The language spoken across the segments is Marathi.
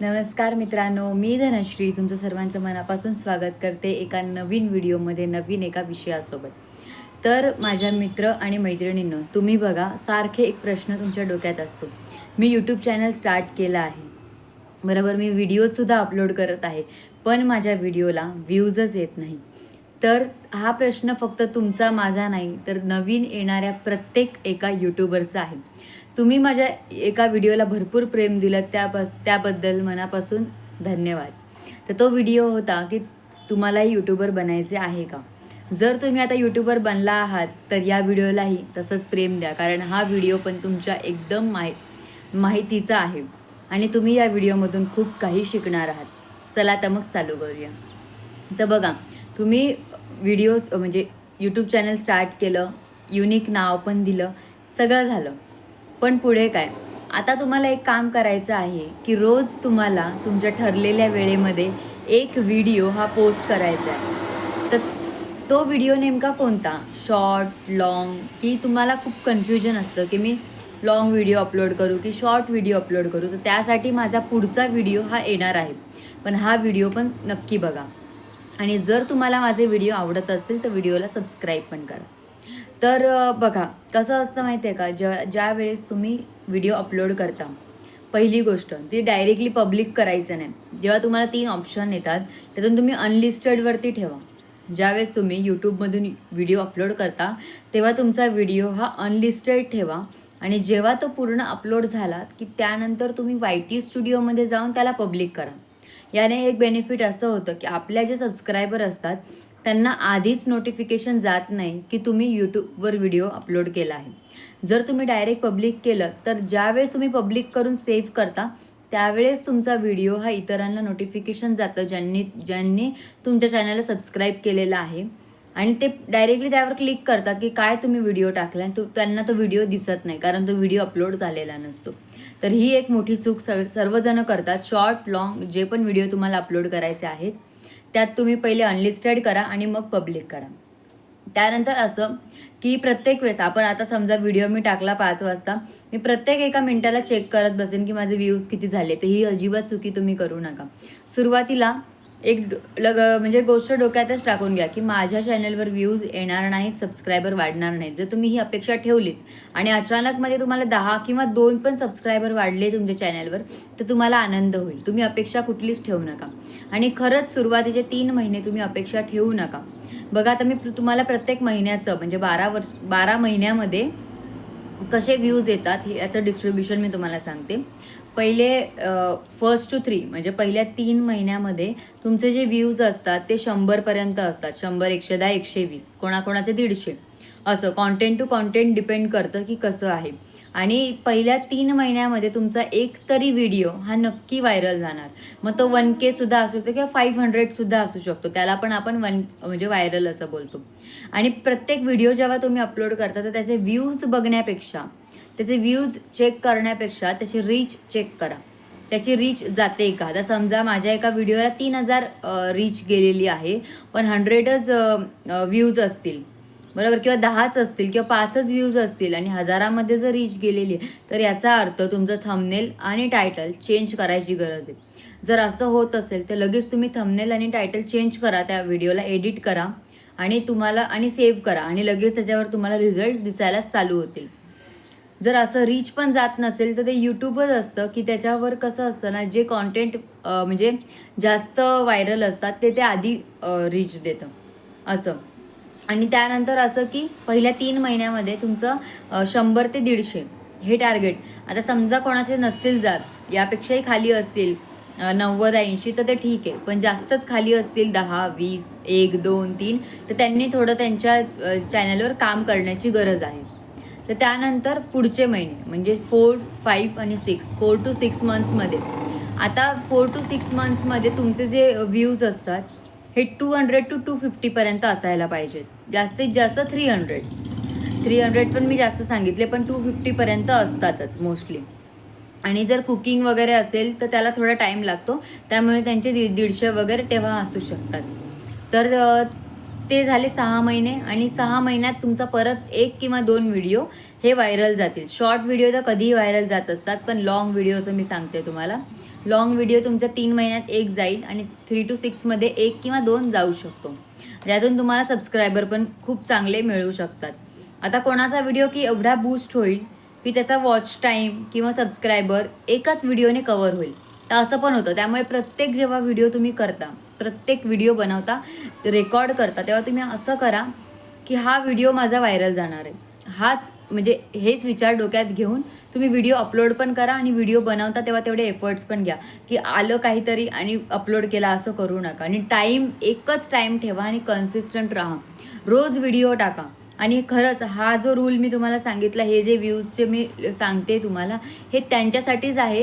नमस्कार मित्रांनो मी धनश्री. तुमचं सर्वांचं मनापासून स्वागत करते एका नवीन व्हिडिओमध्ये नवीन एका विषयासोबत. तर माझ्या मित्र आणि मैत्रिणींनो तुम्ही बघा सारखे एक प्रश्न तुमच्या डोक्यात असतो. मी यूट्यूब चॅनल स्टार्ट केलं आहे. बरोबर मी व्हिडिओजसुद्धा अपलोड करत आहे पण माझ्या व्हिडिओला व्ह्यूजच येत नाही. तर हा प्रश्न फक्त तुमचा माझा नाही तर नवीन येणाऱ्या प्रत्येक एका यूट्यूबरचा आहे. तुम्ही माझ्या एका व्हिडिओला भरपूर प्रेम दिलं त्या त्याबद्दल मनापासून धन्यवाद. तर तो व्हिडिओ होता की तुम्हालाही यूट्यूबर बनायचे आहे का? जर तुम्ही आता यूट्यूबर बनला आहात तर या व्हिडिओलाही तसंच प्रेम द्या कारण हा व्हिडिओ पण तुमच्या एकदम माहि माहितीचा आहे. आणि तुम्ही या व्हिडिओमधून खूप काही शिकणार आहात. चला तर मग चालू करूया. तर बघा तुम्ही व्हिडिओज म्हणजे यूट्यूब चॅनल स्टार्ट केलं युनिक नाव पण दिलं सगळं झालं. पण पुढे काय? आता तुम्हाला एक काम करायचं आहे की रोज तुम्हाला तुमच्या ठरलेल्या वेळेमध्ये एक व्हिडिओ हा पोस्ट करायचा आहे. तर तो व्हिडिओ नेमका कोणता? शॉर्ट लाँग की तुम्हाला खूप कन्फ्युजन असतं की मी लाँग व्हिडिओ अपलोड करू की शॉर्ट व्हिडिओ अपलोड करू? तर त्यासाठी माझा पुढचा व्हिडिओ हा येणार आहे. पण हा व्हिडिओ पण नक्की बघा. आणि जर तुम्हाला माझे व्हिडिओ आवडत असतील तर व्हिडिओला सबस्क्राईब पण करा. तर बघा कसं असतं माहिती आहे का? ज्या ज्या वेळेस तुम्ही व्हिडिओ अपलोड करता पहिली गोष्ट ती डायरेक्टली पब्लिक करायचं नाही. जेव्हा तुम्हाला तीन ऑप्शन येतात त्यातून तुम्ही अनलिस्टेडवरती ठेवा. ज्यावेळेस तुम्ही यूट्यूबमधून व्हिडिओ अपलोड करता तेव्हा तुमचा व्हिडिओ हा अनलिस्टेड ठेवा. आणि जेव्हा तो पूर्ण अपलोड झाला की त्यानंतर तुम्ही वाय टी स्टुडिओमध्ये जाऊन त्याला पब्लिक करा. याने एक बेनिफिट असं होतं की आपल्या जे सबस्क्रायबर असतात त्यांना आधीच नोटिफिकेशन जात नाही की तुम्ही यूट्यूबवर व्हिडिओ अपलोड केला आहे. जर तुम्ही डायरेक्ट पब्लिक केलं तर ज्यावेळेस तुम्ही पब्लिक करून सेव्ह करता त्यावेळेस तुमचा व्हिडिओ हा इतरांना नोटिफिकेशन जातं ज्यांनी ज्यांनी तुमच्या चॅनलला सबस्क्राईब केलेला आहे. आणि ते डायरेक्टली त्यावर क्लिक करतात की काय तुम्ही व्हिडिओ टाकला आणि तो त्यांना तो व्हिडिओ दिसत नाही कारण तो व्हिडिओ अपलोड झालेला नसतो. तर ही एक मोठी चूक सर्व करतात. शॉर्ट लॉंग जे पण व्हिडिओ तुम्हाला अपलोड करायचे आहेत त्यात तुम्ही पहिले अनलिस्टेड करा आणि मग पब्लिक करा. त्यानंतर असं की प्रत्येक वेळेस आपण आता समजा व्हिडिओ मी टाकला पाच वाजता मी प्रत्येक एका मिनिटाला चेक करत बसेन की माझे व्ह्यूज किती झाले तर ही अजिबात चुकी तुम्ही करू नका. सुरुवातीला एक लग म्हणजे गोष्ट डोक्यातच टाकून घ्या की माझ्या चॅनलवर व्ह्यूज येणार नाहीत सबस्क्रायबर वाढणार नाहीत. जर तुम्ही ही अपेक्षा ठेवलीत आणि अचानक मध्ये तुम्हाला दहा किंवा दोन पण सबस्क्रायबर वाढले तुमच्या चॅनलवर तर तुम्हाला आनंद होईल. तुम्ही अपेक्षा कुठलीच ठेवू नका. आणि खरंच सुरुवातीचे तीन महिने तुम्ही अपेक्षा ठेवू नका. बघा आता मी प्र- तुम्हाला प्रत्येक महिन्याचं म्हणजे बारा वर्ष बारा महिन्यामध्ये कसे व्ह्यूज येतात हे याचं डिस्ट्रीब्युशन मी तुम्हाला सांगते. पहिले फर्स्ट टू थ्री म्हणजे पहिल्या तीन महिन्यामध्ये तुमचे जे व्ह्यूज असतात ते शंभरपर्यंत असतात. शंभर एकशे दहा एकशे वीस कोणाकोणाचे दीडशे. असं कॉन्टेंट टू कॉन्टेंट डिपेंड करतं की कसं आहे. आणि पहिल्या तीन महिन्यामध्ये तुमचा एक तरी व्हिडिओ हा नक्की व्हायरल जाणार. मग तो वन के सुद्धा असू शकतो किंवा फाईव्ह हंड्रेडसुद्धा असू शकतो. त्याला पण आपण वन म्हणजे व्हायरल असं बोलतो. आणि प्रत्येक व्हिडिओ जेव्हा तुम्ही अपलोड करता तर त्याचे व्ह्यूज बघण्यापेक्षा त्याचे व्ह्यूज चेक करण्यापेक्षा त्याची रीच चेक करा. त्याची रीच जाते का आता समजा माझ्या एका व्हिडिओला तीन हजार रीच गेलेली आहे. पण हंड्रेडच व्ह्यूज असतील. बरोबर? किंवा दहाच असतील किंवा पाचच व्ह्यूज असतील आणि हजारामध्ये जर रीच गेलेली आहे तर याचा अर्थ तुमचं थंबनेल आणि टायटल चेंज करायची गरज आहे. जर असं होत असेल तर लगेच तुम्ही थंबनेल आणि टायटल चेंज करा त्या व्हिडिओला एडिट करा आणि तुम्हाला आणि सेव्ह करा आणि लगेच त्याच्यावर तुम्हाला रिझल्ट दिसायलाच चालू होतील. जर असं रीच पण जात नसेल तर ते यूट्यूबच असतं की त्याच्यावर कसं असतं ना जे कॉन्टेंट म्हणजे जास्त व्हायरल असतात ते ते आधी रीच देतं. असं. आणि त्यानंतर असं की पहिल्या तीन महिन्यामध्ये तुमचं शंभर ते दीडशे हे टार्गेट आता समजा कोणाचे नसतील जात यापेक्षाही खाली असतील नव्वद ऐंशी तर ते ठीक आहे. पण जास्तच खाली असतील दहा वीस एक दोन तीन तर त्यांनी थोडं त्यांच्या चॅनलवर काम करण्याची गरज आहे. तर त्यानंतर पुढचे महिने म्हणजे फोर फाईव्ह आणि सिक्स फोर टू सिक्स मंथ्समध्ये आता फोर टू सिक्स मंथ्समध्ये तुमचे जे व्ह्यूज असतात हे टू हंड्रेड टू टू फिफ्टीपर्यंत असायला पाहिजेत. जास्तीत जास्त थ्री हंड्रेड थ्री हंड्रेड पण मी जास्त सांगितले पण टू फिफ्टीपर्यंत असतातच मोस्टली आणि जर कुकिंग वगैरे असेल तर त्याला थोडा टाईम लागतो. त्यामुळे त्यांचे दीड दीडशे वगैरे तेव्हा असू शकतात. तर ते झाले सहा महिने आणि सहा महिन्यात तुमचा परत एक किंवा दोन व्हिडिओ हे व्हायरल जातील. शॉर्ट व्हिडिओ तर कधीही व्हायरल जात असतात पण लॉंग व्हिडिओचं मी सांगते तुम्हाला. लॉंग व्हिडिओ तुमच्या तीन महिन्यात एक जाईल आणि थ्री टू सिक्समध्ये एक किंवा दोन जाऊ शकतो. ज्यातून तुम्हाला सबस्क्रायबर पण खूप चांगले मिळू शकतात. आता कोणाचा व्हिडिओ की एवढा बूस्ट होईल की त्याचा वॉच टाईम किंवा सबस्क्रायबर एकाच व्हिडिओने कवर होईल. तर असं पण होतं. त्यामुळे प्रत्येक जेव्हा व्हिडिओ तुम्ही करता प्रत्येक व्हिडिओ बनवता रेकॉर्ड करता तेव्हा तुम्ही असं करा की हा व्हिडिओ माझा व्हायरल जाणार आहे. हाच म्हणजे हेच विचार डोक्यात घेऊन तुम्ही व्हिडिओ अपलोड पण करा आणि व्हिडिओ बनवता तेव्हा तेवढे एफर्ट्स पण घ्या की आलं काहीतरी आणि अपलोड केला असं करू नका. आणि टाईम एकच टाईम ठेवा आणि कन्सिस्टंट राहा. रोज व्हिडिओ टाका. आणि खरंच हा जो रूल मी तुम्हाला सांगितला हे जे व्ह्यूजचे मी सांगते तुम्हाला हे त्यांच्यासाठीच आहे.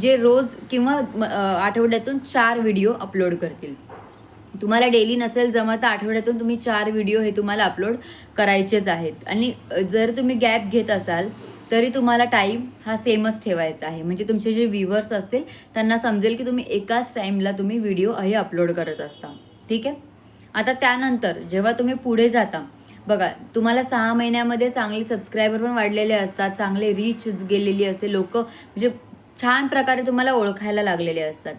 जे रोज किंवा आठवड्यातून चार व्हिडिओ अपलोड करतील. तुम्हाला डेली नसेल जमत तर आठवड्यातून तुम्ही चार व्हिडिओ हे तुम्हाला अपलोड करायचेच आहेत. आणि जर तुम्ही गॅप घेत असाल तरी तुम्हाला टाईम हा सेमच ठेवायचा आहे. म्हणजे तुमचे जे व्ह्युअर्स असतील त्यांना समजेल की तुम्ही एकाच टाईमला तुम्ही व्हिडिओ हे अपलोड करत असता. ठीक आहे? आता त्यानंतर जेव्हा तुम्ही पुढे जाता बघा तुम्हाला सहा महिन्यामध्ये चांगले सबस्क्रायबर पण वाढलेले असतात चांगले रीच गेलेली असते. लोक म्हणजे छान प्रकारे तुम्हाला ओळखायला लागलेले असतात.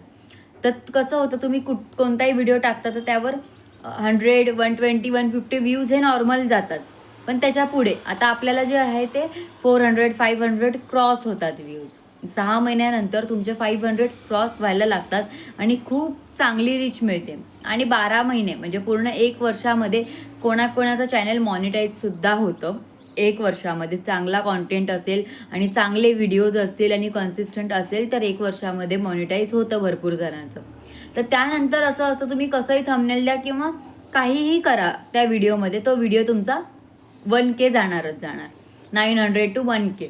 तर कसं होतं तुम्ही कुठ कोणताही व्हिडिओ टाकता तर त्यावर hundred one twenty one fifty views हे नॉर्मल जातात. पण त्याच्या पुढे आता आपल्याला जे आहे ते four hundred five hundred cross होतात व्ह्यूज सहा महिन्यानंतर तुमचे फाईव्ह हंड्रेड क्रॉस व्हायला लागतात आणि खूप चांगली रीच मिळते. आणि बारा महिने म्हणजे पूर्ण एक वर्षामध्ये कोणाकोणाचं चॅनल मॉनिटाईजसुद्धा होतं. एक वर्षामध्ये चांगला कॉन्टेंट असेल आणि चांगले व्हिडिओज असतील आणि कन्सिस्टंट असेल तर एक वर्षामध्ये मॉनिटाईज होतं भरपूर जणांचं. तर त्यानंतर असं असतं तुम्ही कसंही थंबनेल द्या किंवा काहीही करा त्या व्हिडिओमध्ये तो व्हिडिओ तुमचा वन के जाणारच जाणार. Nine hundred to one K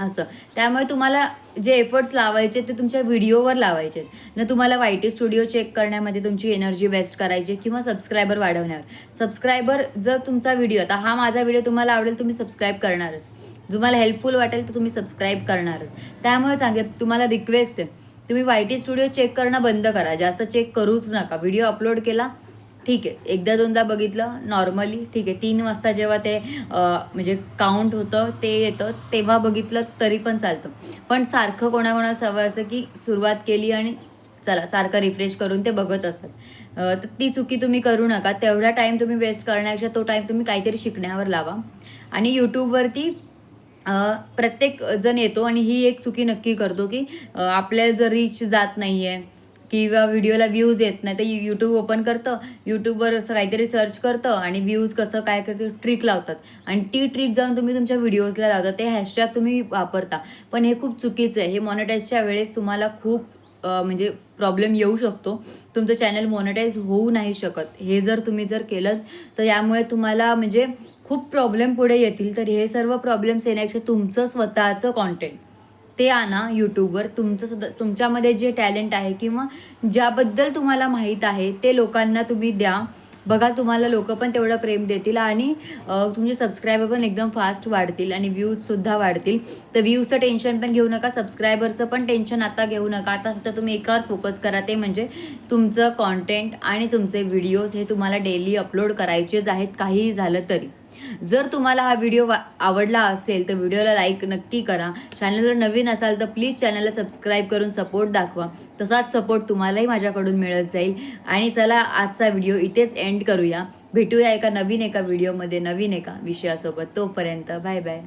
असं. त्यामुळे तुम्हाला जे एफर्ट्स लावायचे ते तुमच्या व्हिडिओवर लावायचे न तुम्हाला वाय टी स्टुडिओ चेक करण्यामध्ये तुमची एनर्जी वेस्ट करायची किंवा सबस्क्रायबर वाढवण्यावर. सबस्क्रायबर जर तुमचा व्हिडिओ आता हा माझा व्हिडिओ तुम्हाला आवडेल तुम्ही सबस्क्राईब करणारच. तुम्हाला हेल्पफुल वाटेल तर तुम्ही सबस्क्राईब करणारच. त्यामुळे सांगे तुम्हाला रिक्वेस्ट आहे. तुम्ही वाय टी स्टुडिओ चेक करणं बंद करा. जास्त चेक करूच नका. व्हिडिओ अपलोड केला ठीक आहे. एकदा दोनदा बघितलं नॉर्मली ठीक आहे. तीन वाजता जेव्हा ते म्हणजे काउंट होतं ते येतं तेव्हा बघितलं तरी पण चालतं. पण सारखं कोणाकोणाला सवय असं की सुरुवात केली आणि चला सारखं रिफ्रेश करून ते बघत असतात. तर ती चुकी तुम्ही करू नका. तेवढा टाईम तुम्ही वेस्ट करण्यापेक्षा तो टाईम तुम्ही काहीतरी शिकण्यावर लावा. आणि यूट्यूबवरती प्रत्येक जण येतो आणि ही एक चुकी नक्की करतो की आपल्याला जर रीच जात नाही आहे किंवा व्हिडिओला व्ह्यूज येत नाही तर यूट्यूब ओपन करतं. यूट्यूबवर असं काहीतरी सर्च करतं आणि व्ह्यूज कसं काय करतं ट्रिक लावतात. आणि ती ट्रिक जाऊन तुम्ही तुमच्या व्हिडिओजला लावता ते हॅशटॅग तुम्ही वापरता. पण हे खूप चुकीचं आहे. हे मॉनिटाईजच्या वेळेस तुम्हाला खूप म्हणजे प्रॉब्लेम येऊ शकतो. तुमचं चॅनल मॉनिटाईज होऊ नाही शकत. हे जर तुम्ही जर केलं तर यामुळे तुम्हाला म्हणजे खूप प्रॉब्लेम पुढे येतील. तर हे सर्व प्रॉब्लेम्स येण्यापेक्षा तुमचं स्वतःचं कॉन्टेंट ते आणा यूट्यूबवर तुमचं सुद्धा तुमच्यामध्ये जे टॅलेंट आहे किंवा ज्याबद्दल तुम्हाला माहीत आहे ते लोकांना तुम्ही द्या. बघा तुम्हाला लोक पण तेवढं प्रेम देतील आणि तुमचे सबस्क्रायबर पण एकदम फास्ट वाढतील आणि व्ह्यूजसुद्धा वाढतील. तर व्ह्यूजचं टेन्शन पण घेऊ नका सबस्क्रायबरचं पण टेन्शन आता घेऊ नका. आता फक्त तुम्ही एकावर फोकस करा. ते म्हणजे तुमचं कॉन्टेंट आणि तुमचे व्हिडिओज हे तुम्हाला डेली अपलोड करायचेच आहेत काहीही झालं तरी. जर तुम्हाला हा व्हिडिओ आवडला असेल तर व्हिडिओला लाईक नक्की करा. चॅनल जर नवीन असाल तर प्लीज चॅनलला सबस्क्राईब करून सपोर्ट दाखवा. तसाच सपोर्ट तुम्हालाही माझ्याकडून मिळत जाईल. आणि चला आजचा व्हिडिओ इथेच एंड करूया. भेटूया एका नवीन एका व्हिडिओमध्ये नवीन एका विषयासोबत. तोपर्यंत बाय बाय